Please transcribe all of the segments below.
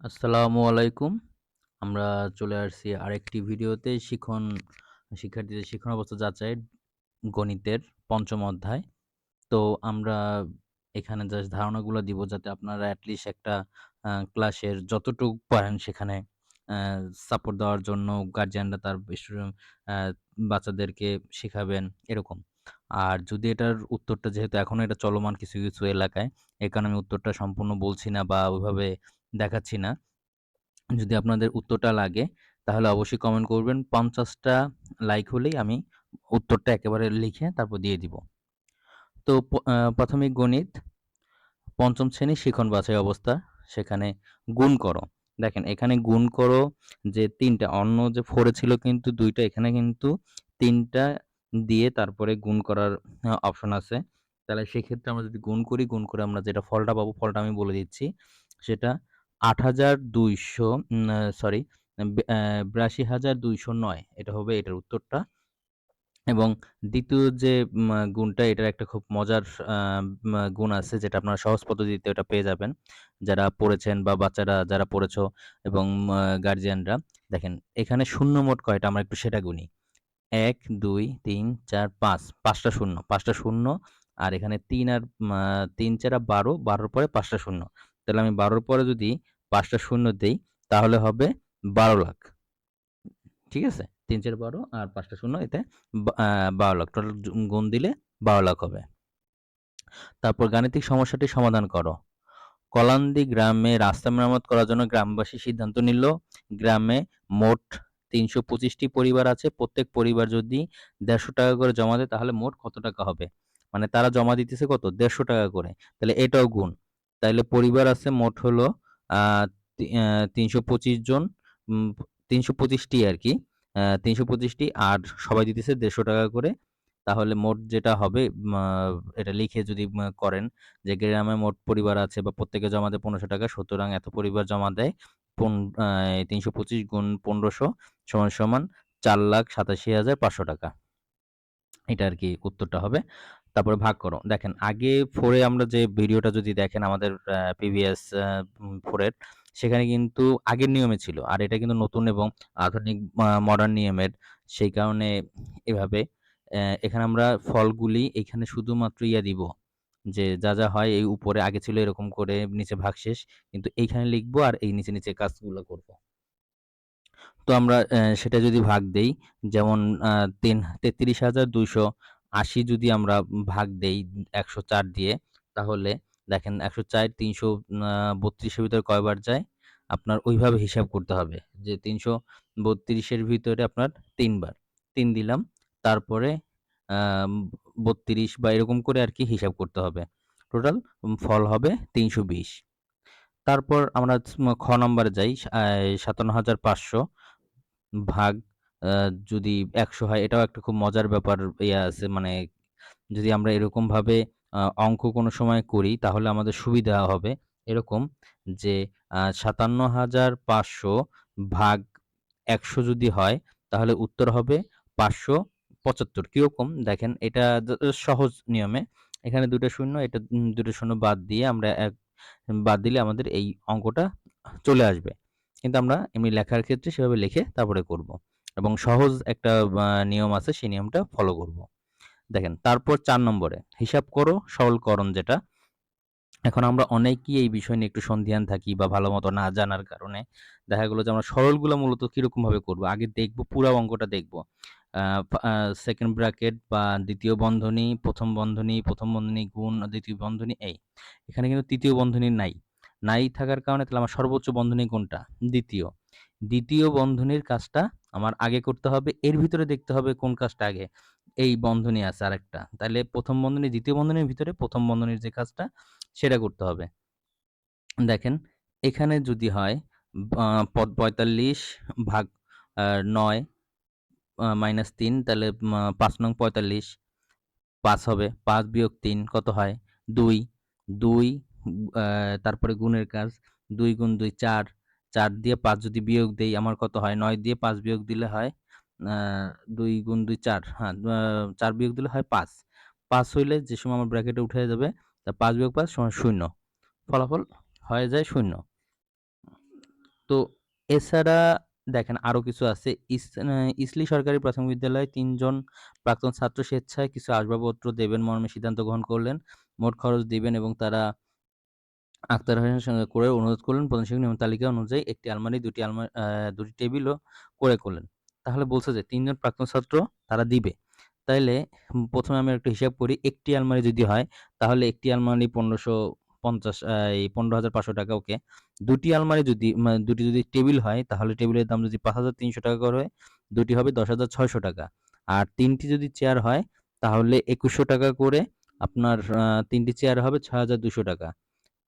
আসসালামু আলাইকুম। আমরা চলে আসছি আরেকটি ভিডিওতে শিখন শিক্ষার্থীদের শিক্ষণ অবস্থা যাচাইয়ের গণিতের পঞ্চম অধ্যায়। তো আমরা এখানে জাস্ট ধারণাগুলো দিব যাতে আপনারা অ্যাটলিস্ট একটা ক্লাসের যতটুক পারেন সেখানে সাপোর্ট দেওয়ার জন্য গার্ডিয়ানরা তার বাচ্চাদেরকে শেখাবেন এরকম। আর যদি এটার উত্তরটা যেহেতু এখনও এটা চলমান কিছু, কিছু এলাকায়, এ কারণে আমি উত্তরটা সম্পূর্ণ বলছি না বা ওইভাবে দেখাচ্ছি না। যদি আপনাদের উত্তরটা লাগে তাহলে অবশ্যই কমেন্ট করবেন। ৫০ টা লাইক হলেই আমি উত্তরটা একেবারে লিখে তারপর দিয়ে দিব। তো প্রাথমিক গণিত ৫ম শ্রেণির শিখন বাছাই অবস্থা, সেখানে গুণ করো। দেখেন এখানে গুণ করো যে ৩ টা, অন্য যে 4 এ ছিল কিন্তু ২ টা, এখানে কিন্তু ৩ টা দিয়ে তারপরে গুণ করার অপশন আছে। তাহলে সেক্ষেত্রে আমরা যদি গুণ করি, গুণ করে আমরা যেটা ফলটা পাবো, ফলটা আমি বলে দিচ্ছি। সেটা ৮,২০০ উম আ সরি বে অ্যা ৮২,২০৯ এটা হবে এটার উত্তরটা। এবং দ্বিতীয় যে গুণটা এটার একটা খুব মজার গুণ আছে যেটা আপনারা সহজ পদ্ধতিতে ওটা পেয়ে যাবেন। যারা পড়েছেন বা বাচ্চারা যারা পড়েছো এবং মা গার্ডিয়ানরা। দেখেন এখানে শূন্য মোট কয়টা আমরা একটু সেটা গুনি। ১, ২, ৩, ৪, ৫, ৫ টা শূন্য, ৫ টা শূন্য আর এখানে ৩ আর মা ৩ ৪ আর ১২, ১২ র পরে ৫ টা শূন্য। তাহলে আমি বারোর পরে যদি পাঁচটা শূন্য দেই তাহলে হবে ১২,০০,০০০। ঠিক আছে? ৩ ৪ ১২ আর পাঁচটা শূন্য এতে বারো লাখ টোটাল গুণ দিলে ১২,০০,০০০ হবে। তারপর গাণিতিক সমস্যাটি সমাধান করো। কলান্দি গ্রামে রাস্তা মেরামত করার জন্য গ্রামবাসী সিদ্ধান্ত নিল গ্রামে মোট তিনশো পঁচিশটি পরিবার আছে। প্রত্যেক পরিবার যদি ৳১৫০ করে জমা দেয় তাহলে মোট কত টাকা হবে? মানে তারা জমা দিতেছে কত? ৳১৫০ করে। তাহলে এটাও গুণ। তাইলে পরিবার আছে মোট হলো আ তি আ ৩২৫ জন উম ৩২৫ টি আরকি। আ ৩২৫ টি আর সবাই দিতেছে ৳১৫০ করে। তাহলে মোট যেটা হবে এটা লিখে যদি করেন যে গ্রামে মোট পরিবার আছে বা প্রত্যেকে জমা দেয় ৳১৫০০ সুতরাং এত পরিবার জমা দেয় আ ৩২৫ গুণ পনেরোশো সমান, সমান ৳৪,৮৭,৫০০ টাকা। এটা আর কি উত্তরটা হবে। তারপরে ভাগ করো। দেখেন আগে ফোরে আমরা যে ভিডিওটা যদি দেখেন আমাদের 4 এর সেখানে কিন্তু আগের নিয়মে ছিল। আর এটা কিন্তু নতুন এবং আধুনিক মডার্ন নিয়মের। সেই কারণে এভাবে এখানে আমরা ফলগুলি এখানে শুধুমাত্র ইয়া দিব। যে যা, যা হয় এই উপরে আগে ছিল এরকম করে নিচে ভাগ শেষ কিন্তু এইখানে লিখব আর এই নিচে, নিচে কাজগুলো করব। তো আমরা সেটা যদি ভাগ দেই যেমন তিন ৩৩,২৮০ যদি আমরা ভাগ দেই ১০৪ দিয়ে তাহলে দেখেন ১০৪ ৩00 আ ৩২ এর ভিতরে কয়বার যায়? আপনার ওইভাবে হিসাব করতে হবে। যে ৩৩২ এর ভিতরে আপনার ৩ বার। ৩ দিলাম। তারপরে ৩২ বা এরকম করে আরকি হিসাব করতে হবে। টোটাল ফল হবে ৩২০। তারপর আমরা খ নম্বরে যাই আ ৫৭,৫০০ ভাগ যদি ১০০ হয় এটাও একটা খুব মজার ব্যাপার ইয়া আছে মানে যদি আমরা এরকমভাবে আ অঙ্ক কোনো সময় করি তাহলে আমাদের সুবিধা হবে। এরকম যে আ ৫৭,৫০০ ভাগ ১০০ যদি হয় তাহলে উত্তর হবে ৫৭৫ কীরকম? দেখেন এটা সহজ নিয়মে এখানে ২ টা শূন্য এটা উম ২ টা শূন্য বাদ দিয়ে আমরা এক বাদ দিলে আমাদের এই অঙ্কটা চলে আসবে। কিন্তু আমরা এমনি লেখার ক্ষেত্রে সেভাবে লিখে তারপরে করব। এবং সহজ একটা নিয়ম আছে সেই নিয়মটা ফলো করব। দেখেন তারপর চার নম্বরে হিসাব করো সরলকরণ যেটা। এখন আমরা অনেকেই এই বিষয় নিয়ে একটু সন্দিহান থাকি বা ভালো মতো না জানার কারণে দেখা গেলো যে আমরা সরলগুলা মূলত কিরকমভাবে করব? আগে দেখব পুরা অঙ্কটা দেখব। সেকেন্ড ব্র্যাকেট বা দ্বিতীয় বন্ধনী, প্রথম বন্ধনী, প্রথম বন্ধনী গুণ দ্বিতীয় বন্ধনী এই। এখানে কিন্তু তৃতীয় বন্ধনী নাই। নাই থাকার কারণে তাহলে আমার সর্বোচ্চ বন্ধনী কোনটা? দ্বিতীয়। দ্বিতীয় বন্ধনীর কাজটা আমার আগে করতে হবে। এর ভিতরে দেখতে হবে কোন কাজটা আগে। এই বন্ধনী আছে আরেকটা। তাহলে প্রথম বন্ধনী, দ্বিতীয় বন্ধনীর ভিতরে প্রথম বন্ধনীর যে কাজটা সেটা করতে হবে। দেখেন এখানে যদি হয় পদ পঁয়তাল্লিশ ভাগ নয় মাইনাস তিন তাহলে পাঁচ নং ৪৫ ৫ হবে। পাঁচ বিয়োগ তিন কত হয়? দুই দুই তারপরে গুণের কাজ দুই গুণ ২ ৪, ৪ দিয়ে পাঁচ যদি বিয়োগ দেই আমার কত হয়? নয় দিয়ে পাঁচ বিয়োগ দিলে হয় দুই গুণ ২ ৪ হ্যাঁ, চার বিয়োগ দিলে হয় ৫। ৫ হইলে যে সময় আমার ব্র্যাকেটে উঠে যাবে তা পাঁচ বিয়োগ ৫ সমান ০ ফলাফল হয়ে যায় শূন্য তো এছাড়া দেখেন আরও কিছু আছে ইস ইসলি সরকারি প্রাথমিক বিদ্যালয়ে তিনজন প্রাক্তন ছাত্র স্বেচ্ছায় কিছু আসবাবপত্র দেবেন মর্মে সিদ্ধান্ত গ্রহণ করলেন মোট খরচ দিবেন এবং তারা আক্তার হোসেনের সঙ্গে করে অনুরোধ করলেন প্রধান শিক্ষক নিয়ম তালিকা অনুযায়ী একটি আলমারি, দুটি আলমারি দুটি টেবিলও করে করলেন। তাহলে বলছে যে তিনজন প্রাক্তন ছাত্র তারা দিবে। তাইলে প্রথমে আমি একটু হিসাব করি, একটি আলমারি যদি হয়, তাহলে একটি আলমারি পনেরোশো পঞ্চাশ এই পনেরো হাজার পাঁচশো টাকা, ওকে। দুটি আলমারি যদি দুটি যদি টেবিল হয়, তাহলে টেবিলের দাম যদি পাঁচ হাজার তিনশো টাকা করে হয়, দুটি হবে দশ হাজার ছয়শো টাকা। আর তিনটি যদি চেয়ার হয়, তাহলে একুশশো টাকা করে, আপনার তিনটি চেয়ার হবে ছয় হাজার দুশো টাকা।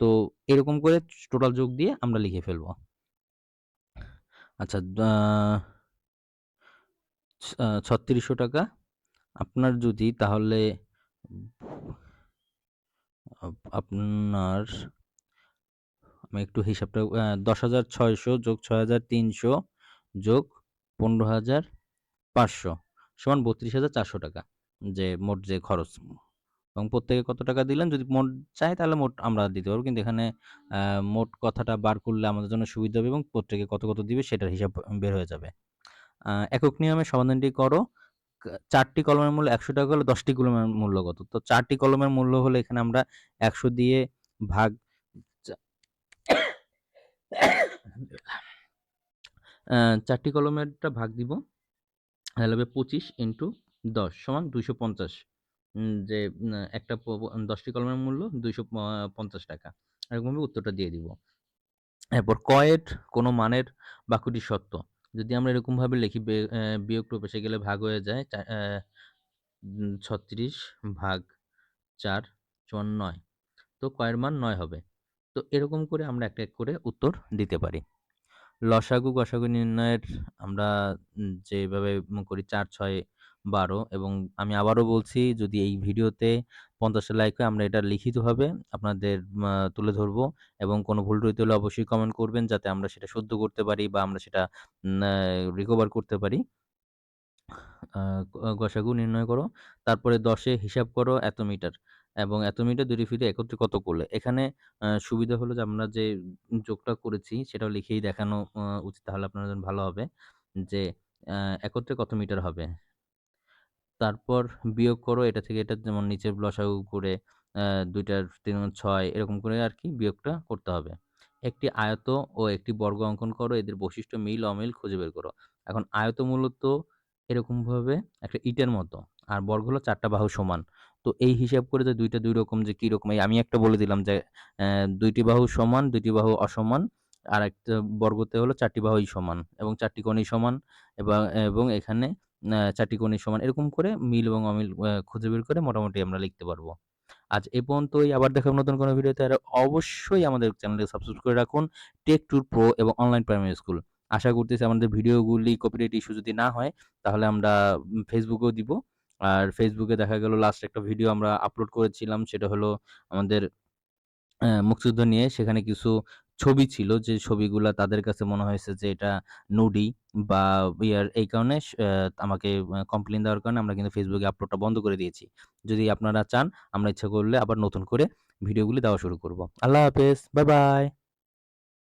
তো এরকম করে টোটাল যোগ দিয়ে আমরা লিখে ফেলব। আচ্ছা ছত্রিশশো টাকা। আপনার যদি তাহলে আপনার, আমি একটু হিসাবটা দশ হাজার ছয়শো যোগ ছয় হাজার তিনশো যোগ পনেরো হাজার পাঁচশো সমান বত্রিশ হাজার চারশো টাকা, যে মোট যে খরচ। এবং প্রত্যেকে কত টাকা দিলেন? যদি মোট চাই তাহলে মোট আমরা দিতে পারব। কিন্তু এখানে মোট কথাটা বার করলে আমাদের জন্য সুবিধা হবে এবং প্রত্যেকে কত কত দিবে সেটার হিসাব বের হয়ে যাবে। একক নিয়মে সমাধানটি করো। চারটি কলমের মূল্য একশো টাকা হলে দশটি কলমের মূল্য কত? তো চারটি কলমের মূল্য হলে এখানে আমরা একশো দিয়ে ভাগ চারটি কলমেরটা ভাগ দিব। তাহলে হবে পঁচিশ ইন্টু দশ সমান দুইশো পঞ্চাশ। যে একটা দশটি কলমের মূল্য দুইশো পঞ্চাশ টাকা। এরকমভাবে উত্তরটা দিয়ে দিব। এরপর কয়ের কোনো মানের বাক্যটি সত্য। যদি আমরা এরকমভাবে লিখি বিয়োগ প্রবেশে গেলে ভাগ হয়ে যায় ছত্রিশ ভাগ চার সমান নয়। তো কয়ের মান নয় হবে। তো এরকম করে আমরা একটা এক করে উত্তর দিতে পারি। লসাগু গসাগু নির্ণয়ের আমরা যেভাবে করি চার, ছয় বারো এবং আমি আবারও বলছি, যদি এই ভিডিওতে পঞ্চাশটা লাইক হয়, আমরা এটা লিখিতভাবে আপনাদের তুলে ধরবো এবং কোনো ভুল ত্রুটি হলে অবশ্যই কমেন্ট করবেন যাতে আমরা সেটা শুদ্ধ করতে পারি বা আমরা সেটা রিকভার করতে পারি। গসাগু নির্ণয় করো। তারপরে দশে হিসাব করো এত মিটার এবং এত মিটার দুটি ফিটে একত্রে কত করলে? এখানে সুবিধা হলো যে আমরা যে যোগটা করেছি সেটাও লিখেই দেখানো উচিত, তাহলে আপনার জন্য ভালো হবে যে একত্রে কত মিটার হবে? তারপর বিয়োগ করো, এটা থেকে এটা যেমন নিচের লসাগু করে দুইটার তিন ছয়, এরকম করে আর কি বিয়োগটা করতে হবে। একটি আয়ত ও একটি বর্গ অঙ্কন করো, এদের বৈশিষ্ট্য মিল, অমিল খুঁজে বের করো। এখন আয়ত মূলত এরকমভাবে একটা ইটের মতো, আর বর্গ হলো চারটা বাহু সমান। তো এই হিসাব করে যে দুইটা দুই রকম যে কীরকম এই আমি একটা বলে দিলাম যে দুইটি বাহু সমান, দুইটি বাহু অসমান আর একটা বর্গতে হলো চারটি বাহুই সমান, এবং চারটি কোণই সমান, এবং এবং এখানে চারটি কোণই সমান এরকম করে মিল এবং অমিল খুঁজে বের করে মোটামুটি আমরা লিখতে পারব। আজ এ পর্যন্তই। আবার দেখাব নতুন কোনো ভিডিওতে আর অবশ্যই আমাদের চ্যানেলটি সাবস্ক্রাইব করে রাখুন। টেক টুর প্রো এবং অনলাইন প্রাইমারি স্কুল আশা করতেছি আমাদের ভিডিওগুলি কপিরাইট ইস্যু যদি না হয়, তাহলে আমরা ফেসবুকেও দিব। আর ফেসবুকে দেখা গেল লাস্ট একটা ভিডিও আমরা আপলোড করেছিলাম। সেটা হলো আমাদের মুক্তিযুদ্ধ নিয়ে। সেখানে কিছু ছবি ছিল যে ছবিগুলা তাদের কাছে মনে হয়েছে যে এটা নুডি বা ইয়ার এই কারণে আমাকে কমপ্লেন দেওয়ার কারণে আমরা কিন্তু ফেসবুকে আপলোডটা বন্ধ করে দিয়েছি। যদি আপনারা চান, আমরা ইচ্ছা করলে আবার নতুন করে ভিডিওগুলি দেওয়া শুরু করব। আল্লাহ হাফেজ বাই বাই